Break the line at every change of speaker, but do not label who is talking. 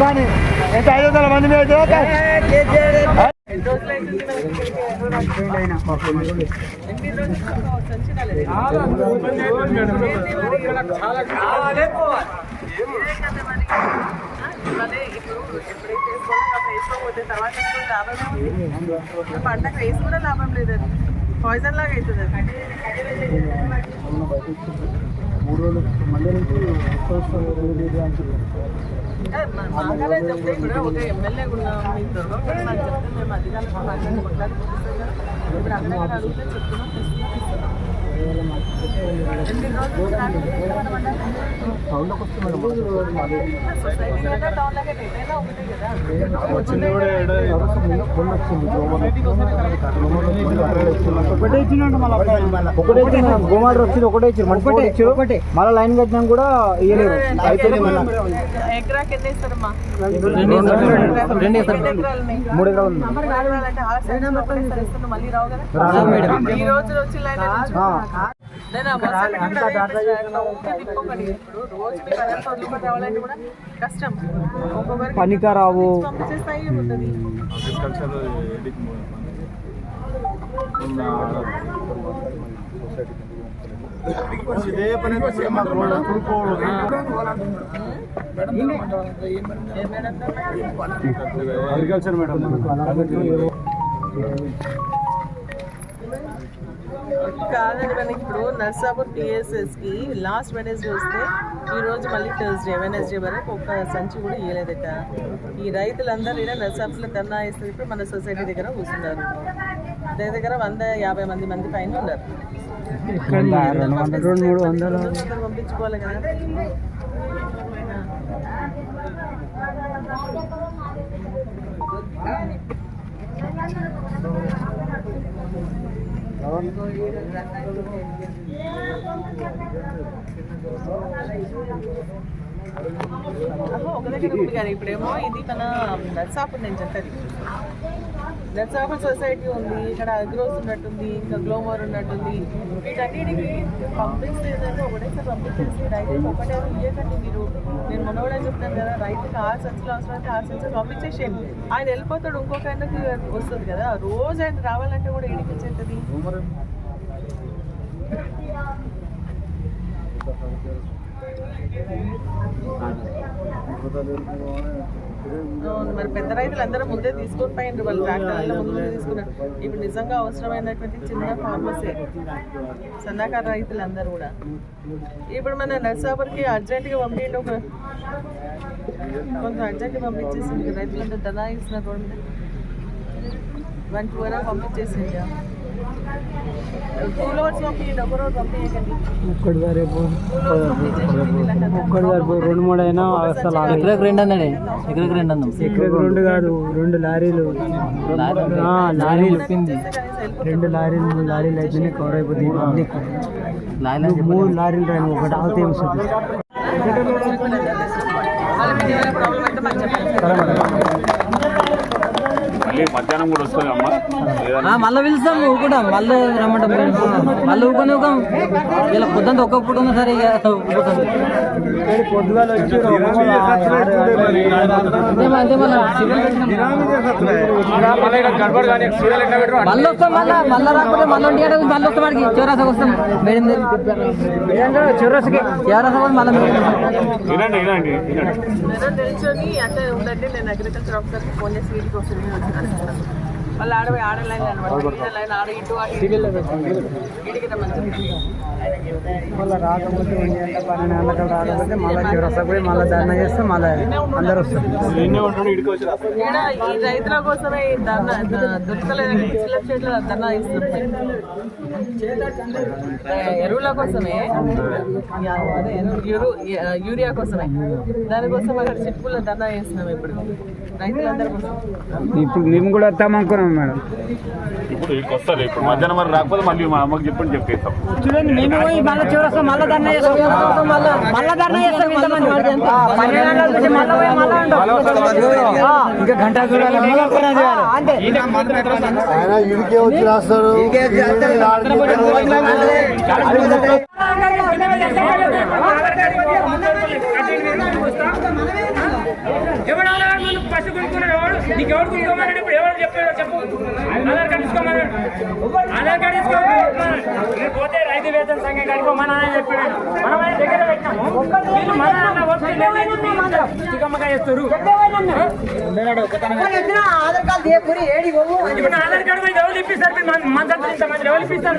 కానీ ఎంత ఐదు వందల మంది మీద
పంటకు వేసి కూడా లాభం లేదండి పాయిజన్ లాగా అవుతుంది అది
మూడు రోజులు మళ్ళీ నుంచి
మాగానే చెప్తే ఇప్పుడు ఒక ఎమ్మెల్యే కూడా మీతో కానీ నాకు చెప్తే మేము అధికారులు మాట్లాడి
వచ్చింది కూడా ఒకటే ఇచ్చినట్టు మళ్ళీ ఒకటే ఇచ్చిన గోమాడ వచ్చింది ఒకటే ఇచ్చారు మనకి ఇచ్చారు ఒకటే మళ్ళీ లైన్ కట్టినా కూడా ఇయ్యలేదు అయిపోయింది
ఉన్నాయి?
మూడు ఎకరాలు.
ఈ రోజు వచ్చి లైన్ నేను
పనికరావు
ఇదే పని అగ్రికల్చర్ మేడం.
కాదండి మనకి ఇప్పుడు నర్సాపూర్ టీఎస్ఎస్కి లాస్ట్ వెనస్డే వస్తే ఈ రోజు మళ్ళీ థర్స్డే వెనస్డే వరకు ఒక సంచి కూడా ఇవ్వలేదట ఈ రైతులందరూ ఇలా నర్సాపూర్లో ధర్నా వేస్తే ఇప్పుడు మన సొసైటీ దగ్గర కూర్చున్నారు. దగ్గర దగ్గర వంద యాభై మంది మంది పైన ఉన్నారు. పంపించుకోవాలి కదా. ఒక దగ్గర ఉంది కానీ ఇప్పుడేమో ఇది మన నర్సాపూర్ నుంచి అంటది నర్సాపూర్ సొసైటీ ఉంది ఇక్కడ అగ్రోస్ ఉన్నట్టుంది ఇంకా గ్లోమర్ ఉన్నట్టుంది వీటన్నిటికి ఏంటంటే ఒకటేసారి పంపించేసి రైతులకు ఒకటే ఇయ్యకండి మీరు నేను మొన్న కూడా చెప్తాను కదా రైతుకి ఆరు సంచులు అవసరం అయితే ఆరు సంచులు పంపించేసేయండి ఆయన వెళ్ళిపోతాడు ఇంకొక ఆయనకి వస్తుంది కదా రోజు ఆయన రావాలంటే కూడా ఇడికి వచ్చేది అవును, మరి పెద్ద రైతులు అందరూ ముందే తీసుకొని పోయిండ్రు వాళ్ళు ట్రాక్టర్లలో ముందే తీసుకున్నారు. ఇప్పుడు నిజంగా అవసరమైనటువంటి చిన్న ఫార్మర్సే సన్నకారు రైతులు అందరూ కూడా. ఇప్పుడు మన నర్సాపూర్కి అర్జెంటుగా పంపిండి ఒక కొంచెం అర్జెంట్గా పంపించేసింది రైతులందరూ ధనా ఇస్తున్నారు రోడ్డు వన్ టూ వరకు పంపించేసింది టూ లోడ్స్ పంపించండి ఒక రోజు పంపించకండి
ఒక్కడి రేపు
పంపించేసి వీళ్ళకందరూ
ఒక్కడి రేపు రెండు మూడు అయినా అసలు
ఎకరకు రెండు అందండి ఎకరకు రెండు అందం
ఎకరకు రెండు కాదు రెండు లారీలు లారీలు రెండు లారీలు మూడు లారీలు అయితే కవర్ అయిపోతుంది పబ్లిక్ మూడు లారీలు రాని ఒకటి ఆగితే ఏం
మధ్యాహ్నం కూడా వస్తుంది అమ్మా
మళ్ళీ పిలుస్తాం కూడా మళ్ళీ రమ్మంటాం. మళ్ళీ ఊకొని ఊకం ఇలా పొద్దుంత ఒక్క పూట ఉన్నా సరే ఇక మళ్ళీ వస్తాం మళ్ళీ మళ్ళీ రాకపోతే మళ్ళీ ఒంటి గంటకు మళ్ళీ వస్తాం వాడికి. చివరాసకు వస్తాం. మేడం
చివరసకి
చివరాస మళ్ళీ
అంటే ఉందండి నేను అగ్రికల్చర్ ఆఫీసర్కి ఫోన్ చేసి వీటికి వస్తుంది వచ్చినాను వాళ్ళు ఆడ ఆడ లైన్ అనమాట లైన్ ఆడ ఇటు
మళ్ళీ రాకపోతే పన్నెండు గంటలకు రాకపోతే మళ్ళీ పోయి మళ్ళీ ధర్నా చేస్తే మళ్ళీ అందరు వస్తారు.
ఈ రైతుల కోసమే ధర్నా దొరకలేదు చిల్ల చెట్ల ధర్నా ఇస్తున్నాం ఎరువుల కోసమే? యూరియా కోసమే. దానికోసం అక్కడ చిట్టుకుల ధర్నా చేస్తున్నాం ఇప్పుడు. రైతులందరి కోసం.
ఇప్పుడు మేము కూడా వస్తాం అనుకున్నాం. మేడం.
ఇప్పుడు ఇక్కడికి వస్తారు. ఇప్పుడు మధ్యాహ్నం మరి రాకపోతే మళ్ళీ మా అమ్మకి చెప్పండి చెప్పేస్తాం.
చూడండి మేము పోయి మళ్ళీ చివరస్తాం మళ్ళీ ధర్నా చేస్తాం. మళ్ళీ ధర్నా చేస్తాం ఇంతమంది పన్నెండు గంటల నుంచి మళ్ళీ పోయి మళ్ళీ ఉంటాం. ఆ, ఇంకా గంట చూడాలి మళ్ళీ ఒక్కరోజు చేయాలి. అంతే.
ఆయన ఇడికే వచ్చి రాస్తాడు.
ఎవడు కార్డు ముందు ఫస్ట్ కొనుక్కున్నాడు ఎవడు? నీకు ఎవడు కొనుక్కోమన్నాడు ఇప్పుడు ఎవరు చెప్పాడు చెప్పు. ఆధార్ కార్డు తీసుకోమన్నాడు. ఆధార్ కార్డు తీసుకోమన్నాడు. నేను పోతే రైతు వేతన సంఘం కాడికి మన ఆయన చెప్పాడు. మనం ఆయన దగ్గర పెట్టినాము. వీళ్ళు మన అన్న వస్తే చికమ్మగా చేస్తారు. ఇప్పుడు నా ఆధార్ కార్డు మీద ఎవరు ఇప్పిస్తారు? మన- దగ్గర ఇంతమంది ఎవరు ఇప్పిస్తారు?